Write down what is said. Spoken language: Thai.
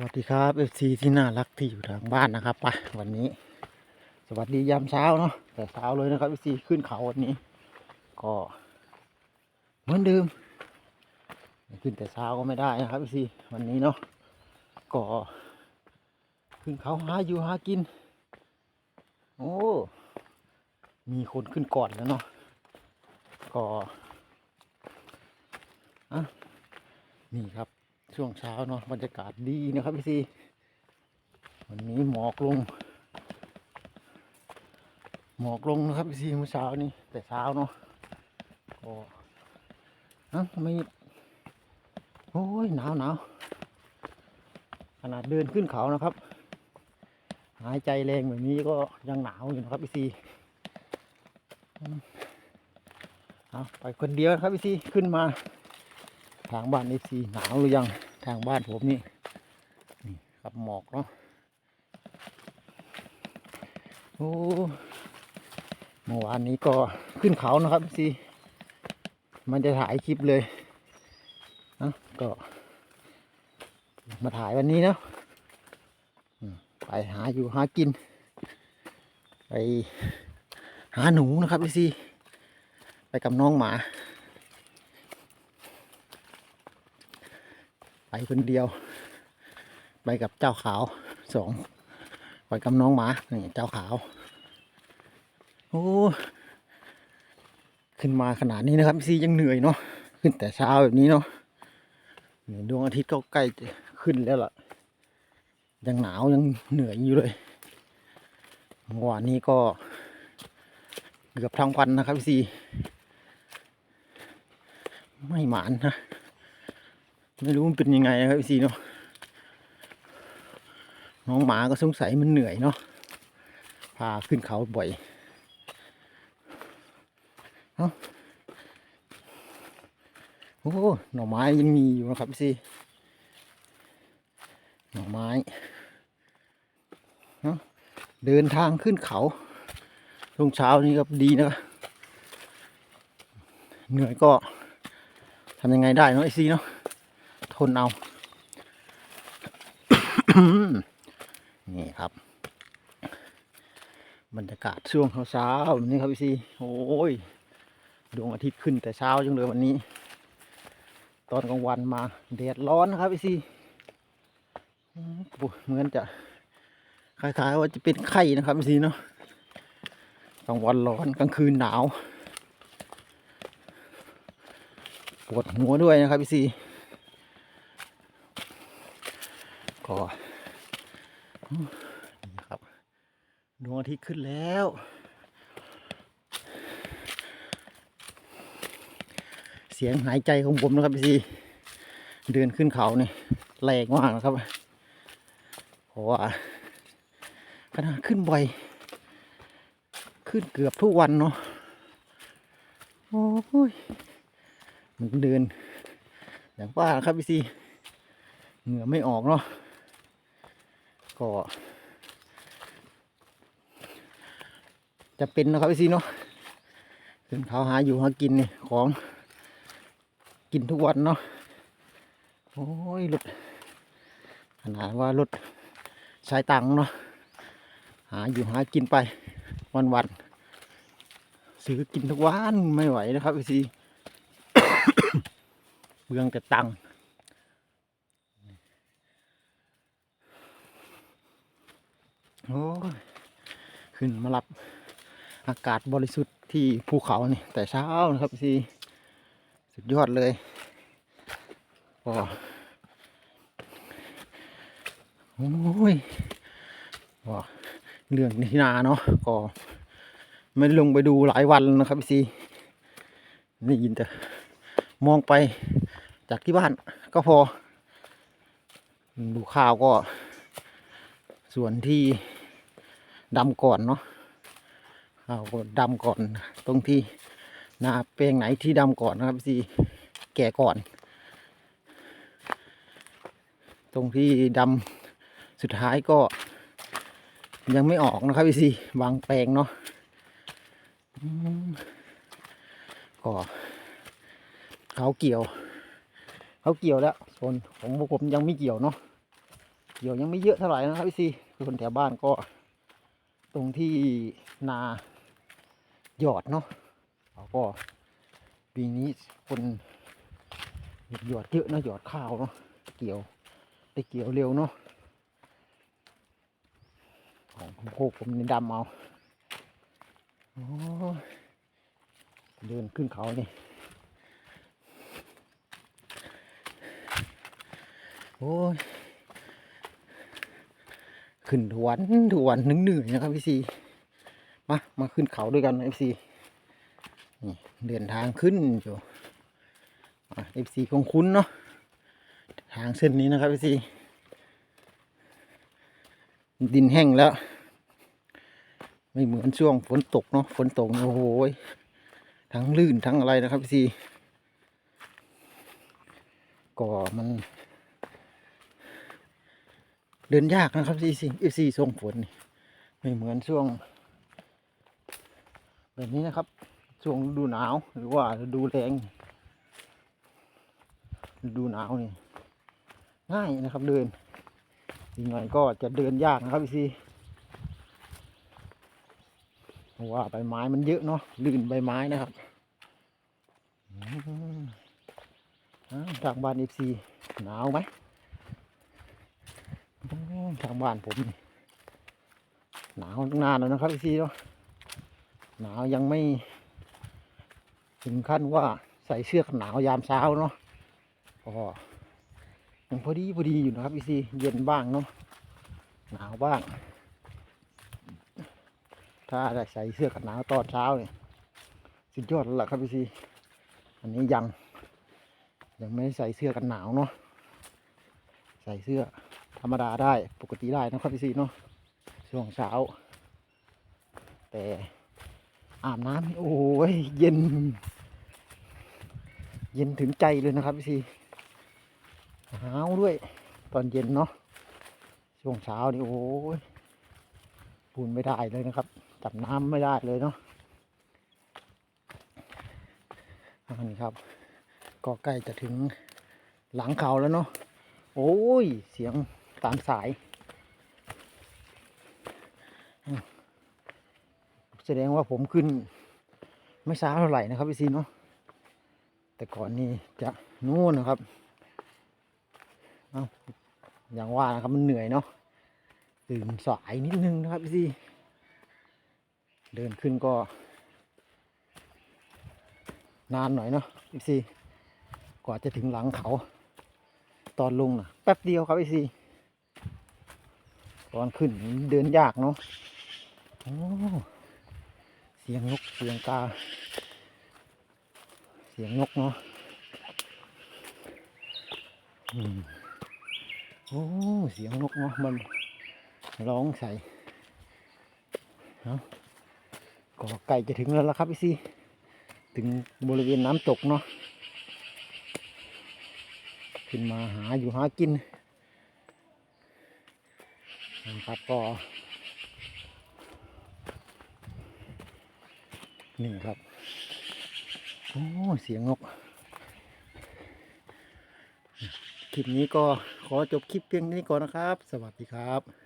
วัสดีครับเอฟซีที่น่ารักที่อยู่ทางบ้านนะครับไปวันนี้ สวัสดียามเช้าเนาะแต่เช้าเลยนะครับเอฟซีขึ้นเขาวันนี้ ก็เหมือนเดิมขึ้นแต่เช้าก็ไม่ได้นะครับเอฟซีวันนี้เนาะก็ขึ้นเขาหาอยู่หากิน โอ้ มีคนขึ้นก่อนแล้วเนาะก็อะนี่ครับ ช่วงเช้าเนาะบรรยากาศดีนะครับพี่ซีวันนี้หมอกลง หมอกลงนะครับพี่ซีเมื่อเช้านี้แต่เช้าเนาะก็ฮะไม่โอ้ยหนาวหนาวขนาดเดินขึ้นเขานะครับ หายใจแรงแบบนี้ก็ยังหนาวอยู่นะครับพี่ซีเอาไปคนเดียวครับพี่ซีขึ้นมา ทางบ้านเอฟซีหนาวหรือยังทางบ้านผมนี่นี่ครับหมอกเนาะโอ้เมื่อวานนี้ก็ขึ้นเขานะครับซีมันจะถ่ายคลิปเลยนะก็ มาถ่ายวันนี้เนาะไปหาอยู่หากิน ไปหาหนูนะครับซีไปกับน้องหมา ไปคนเดียว ไปกับเจ้าขาวสองไปกับน้องหมานี่เจ้าขาว โอ้ขึ้นมาขนาดนี้นะครับซียังเหนื่อยเนาะขึ้นแต่เช้าแบบนี้เนาะนดวงอาทิตย์ก็ใกล้ขึ้นแล้วล่ะ ยังหนาวยังเหนื่อยอยู่เลยเมื่อวานนี้ก็เกือบทั้งวันนะครับซีไม่หมานนะ ไม่รู้มันเป็นยังไงนะครับพี่ซีเนาะน้องหมาก็สงสัยมันเหนื่อยเนาะพาขึ้นเขาบ่อยเอาโอ้หน่อไม้ยังมีอยู่นะครับพี่ซีหน่อไม้เนาะเดินทางขึ้นเขาช่วงเช้านี้ก็ดีนะเหนื่อยก็ทำยังไงได้เนาะไอซีเนาะ นเอา นี่ครับ บรรยากาศช่วงเช้าๆแบบนี้ครับพี่ซีโอ้ยดวงอาทิตย์ขึ้นแต่เช้าจังเลยวันนี้ ตอนกลางวันมาแดดร้อนนะครับพี่ซีเหมือนจะคล้ายๆว่าจะเป็นไข้นะครับพี่ซีเนาะกลางวันร้อนกลางคืนหนาว ปวดหัวด้วยนะครับพี่ซี ก็นี่ครับดวงอาทิตย์ขึ้นแล้ว เสียงหายใจของผมนะครับพี่ซีเดินขึ้นเขาเนี่ยแรงมากนะครับเพราะว่าขนาดขึ้นบ่อยขึ้นเกือบทุกวันเนาะโอ้ยมันเดินอย่างว่านะครับพี่ซีเหงื่อไม่ออกเนาะ ก็ จะเป็นนะครับพี่ซีเนาะขึ้นเขาหาอยู่หากินนี่ของกินทุกวันเนาะโอ้ยรถขนาดว่ารถใช้ตังค์เนาะหาอยู่หากินไปวันวันซื้อกินทุกวันไม่ไหวนะครับพี่ซีเบืองแต่ตังค์ โอ้ขึ้นมารับอากาศบริสุทธิ์ที่ภูเขานี่ แต่เช้านะครับพี่สุดยอดเลยก็โอ้ยก็เรื่องที่นาเนาะก็ไม่ได้ลงไปดูหลายวันนะครับพี่ซีนี่ยินแต่มองไปจากที่บ้านก็พอ ดูข้าวก็ ส่วนที่ ดำก่อนเนาะเอาดำก่อนตรงที่นาแปลงไหนที่ดำก่อนนะครับสิแก่ก่อน ตรงที่ดำสุดท้ายก็ ยังไม่ออกนะครับพี่สิบางแปลงเนาะก็เขาเกี่ยว เขาเกี่ยวแล้วส่วนของพวกผมยังไม่เกี่ยวเนาะเกี่ยวยังไม่เยอะเท่าไหร่นะครับพี่ซีคนแถวบ้านก็ ตรงที่นาหยอดเนาะเราก็ปีนี้คนหยอดเยอะนะหยอดข้าวเนาะเกี่ยวได้เกี่ยวเร็วเนาะของผมโคกผมนี่ดำเอาอ้ยเดินขึ้นเขานี่โอ้ย ขึ้นทวนทวนหนึ่งหนึ่งนะครับพี่ซีมามาขึ้นเขาด้วยกันเอฟซีนี่เดินทางขึ้นอยู่เอฟซีคงคุ้นเนาะทางเส้นนี้นะครับพี่ซีดินแห้งแล้ว ไม่เหมือนช่วงฝนตกเนาะฝนตกเนี่ยโอ้โหยทั้งลื่นทั้งอะไรนะครับพี่ซีก็มัน เดินยากนะครับที่สิเอซีส่งฝนนี่ไม่เหมือนช่วง แบบนี้นะครับ ช่วงฤดูหนาวหรือว่าฤดูแรงฤดูหนาวนี่ง่ายนะครับเดินอีกหน่อยก็จะเดินยากนะครับพี่ซีเพราะว่าใบไม้มันเยอะเนาะลื่นใบไม้นะครับอืมอ้าวทางบ้านเอฟซีหนาวไหม ทางบ้านผมหนาวตั้งนานแล้วนะครับพี่ซีเนาะหนาวยังไม่ ถึงขั้นว่าใส่เสื้อกันหนาวยามเช้าเนาะก็ยังพอดีพอดีอยู่นะครับพี่ซีเย็นบ้างเนาะหนาวบ้าง ถ้าได้ใส่เสื้อกันหนาวตอนเช้าเนี่ยสุดยอดแล้วล่ะครับพี่ซีอันนี้ยัง ยังไม่ได้ใส่เสื้อกันหนาวเนาะใส่เสื้อ ธรรมดาได้ปกติได้นะครับพี่ซีเนาะช่วงเช้า แต่อาบน้ำโอ้ยเย็น เย็นถึงใจเลยนะครับพี่ซีหนาวด้วยตอนเย็นเนาะช่วงเช้านี่โอ้ยปูนไม่ได้เลยนะครับจับน้ำไม่ได้เลยเนาะอันนี้ครับ ก็ใกล้จะถึงหลังเขาแล้วเนาะโอ้ยเสียง ตามสาย แสดงว่าผมขึ้น ไม่ช้าเท่าไหร่นะครับพี่ซีเนาะแต่ก่อนนี้จะนู่นนะครับเอาอย่างว่านะครับมันเหนื่อยเนาะตื่นสายนิดนึงนะครับพี่ซีเดินขึ้นก็ นานหน่อยเนาะพี่ซีกว่าจะถึงหลังเขา ตอนลงนะแป๊บเดียวครับพี่ซี ตอนขึ้นเดินยากเนาะโอ้เสียงนกเสียงกา เสียงนกเนาะโอ้ เสียงนกเนาะมันร้องใส่เนาะก็ใกล้จะถึงแล้วละครับพี่ซีถึงบริเวณน้ำตกเนาะ ขึ้นมาหาอยู่หากิน นะครับก็ นี่ครับ โอ้เสียงนกคลิปนี้ก็ขอจบคลิปเพียงนี้ก่อนนะครับ สวัสดีครับ